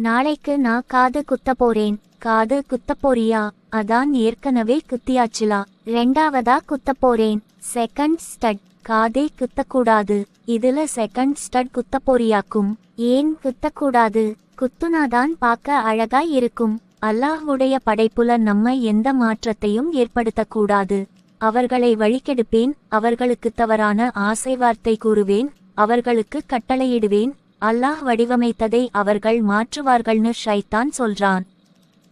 நாளைக்கு நான் காது குத்த போறேன். காது குத்த போறியா? அதான் ஏற்கனவே குத்தியாச்சுலா. ரெண்டாவதா குத்த போறேன். செகண்ட் ஸ்டட் காதே குத்தக்கூடாது. இதுல செகண்ட் ஸ்டட் குத்த போறியாக்கும். ஏன் குத்தக்கூடாது? குத்துனாதான் பார்க்க அழகா இருக்கும். அல்லாஹ்வுடைய படைப்புல நம்ம எந்த மாற்றத்தையும் ஏற்படுத்தக்கூடாது. அவர்களை வழிகெடுப்பேன். அவர்களுக்கு தவறான ஆசை வார்த்தை கூறுவேன். அவர்களுக்கு கட்டளையிடுவேன். அல்லாஹ் வடிவமைத்ததை அவர்கள் மாற்றுவார்கள்னு ஷைத்தான் சொல்றான்.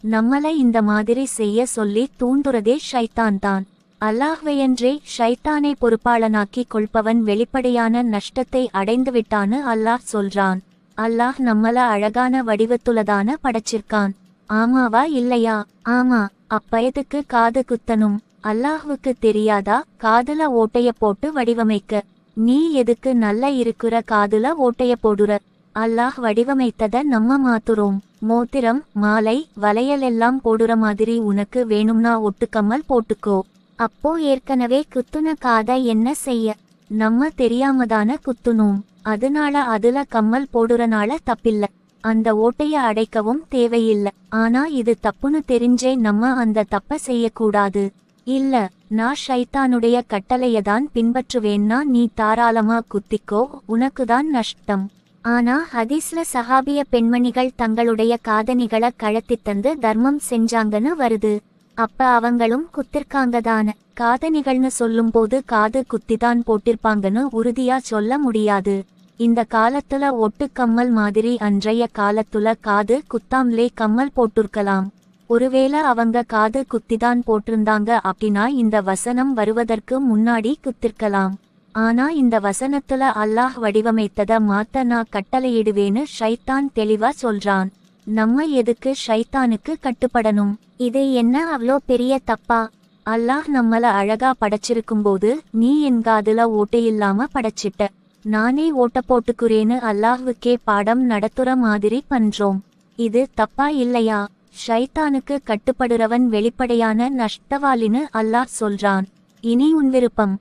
நம்மளை இந்த மாதிரி செய்ய சொல்லி தூண்டுறதே ஷைத்தான் தான் அல்லாஹ்வையன்றே ஷைத்தானை பொறுப்பாளனாக்கி கொள்பவன் வெளிப்படையான நஷ்டத்தை அடைந்துவிட்டான்னு அல்லாஹ் சொல்றான். அல்லாஹ் நம்மள அழகான வடிவத்துலதான படைச்சிருக்கான். ஆமாவா இல்லையா? ஆமா அப்ப எதுக்கு காது குத்தனும் அல்லாஹ்வுக்கு தெரியாதா? காதுல ஓட்டைய போட்டு வடிவமைக்க. நீ எதுக்கு நல்ல இருக்கிற காதுல ஓட்டைய போடுற? அல்லாஹ் வடிவமைத்தத நம்ம மாத்துறோம். மோத்திரம் மாலை வளையல் எல்லாம் போடுற மாதிரி உனக்கு வேணும்னா ஒட்டுக்கம்மல் போட்டுக்கோ. அப்போ ஏற்கனவே குத்துன காத என்ன செய்ய? நம்ம தெரியாமதான குத்துனோம். அதனால அதுல கம்மல் போடுறனால தப்பில்ல. அந்த ஓட்டைய அடைக்கவும் தேவையில்ல. ஆனா இது தப்புன்னு தெரிஞ்சே நம்ம அந்த தப்ப செய்யக்கூடாது. இல்ல நான் ஷைத்தானுடைய கட்டளையதான் பின்பற்றுவேன்னா நீ தாராளமா குத்திக்கோ உனக்குதான் நஷ்டம். ஆனா ஹதீஸ்ல சஹாபிய பெண்மணிகள் தங்களுடைய காதணிகளை கழத்தி தந்து தர்மம் செஞ்சாங்கன்னு வருது. அப்ப அவங்களும் குத்திருக்காங்கதான. காதணிகள்னு சொல்லும்போது காது குத்திதான் போட்டிருப்பாங்கன்னு உறுதியா சொல்ல முடியாது. இந்த காலத்துல ஒட்டு கம்மல் மாதிரி அன்றைய காலத்துல காது குத்தாம்லே கம்மல் போட்டிருக்கலாம். ஒருவேளை அவங்க காது குத்திதான் போட்டிருந்தாங்க அப்படின்னா இந்த வசனம் வருவதற்கு முன்னாடி குத்திருக்கலாம். ஆனா இந்த வசனத்துல அல்லாஹ் வடிவமைத்தத மாத்த நான் கட்டளையிடுவேன்னு ஷைத்தான் தெளிவா சொல்றான். நம்ம எதுக்கு ஷைத்தானுக்கு கட்டுப்படணும்? இது என்ன அவ்ளோ பெரிய தப்பா? அல்லாஹ் நம்மள அழகா படைச்சிருக்கும்போது நீ என் காதுல ஓட்டையில்லாம படைச்சிட்ட. நானே ஓட்ட போட்டுக்குறேன்னு அல்லாஹ்வுக்கே பாடம் நடத்துற மாதிரி பண்றோம். இது தப்பா இல்லையா? ஷைத்தானுக்கு கட்டுப்படுறவன் வெளிப்படையான நஷ்டவாளின்னு அல்லாஹ் சொல்றான். இனி உன் விருப்பம்.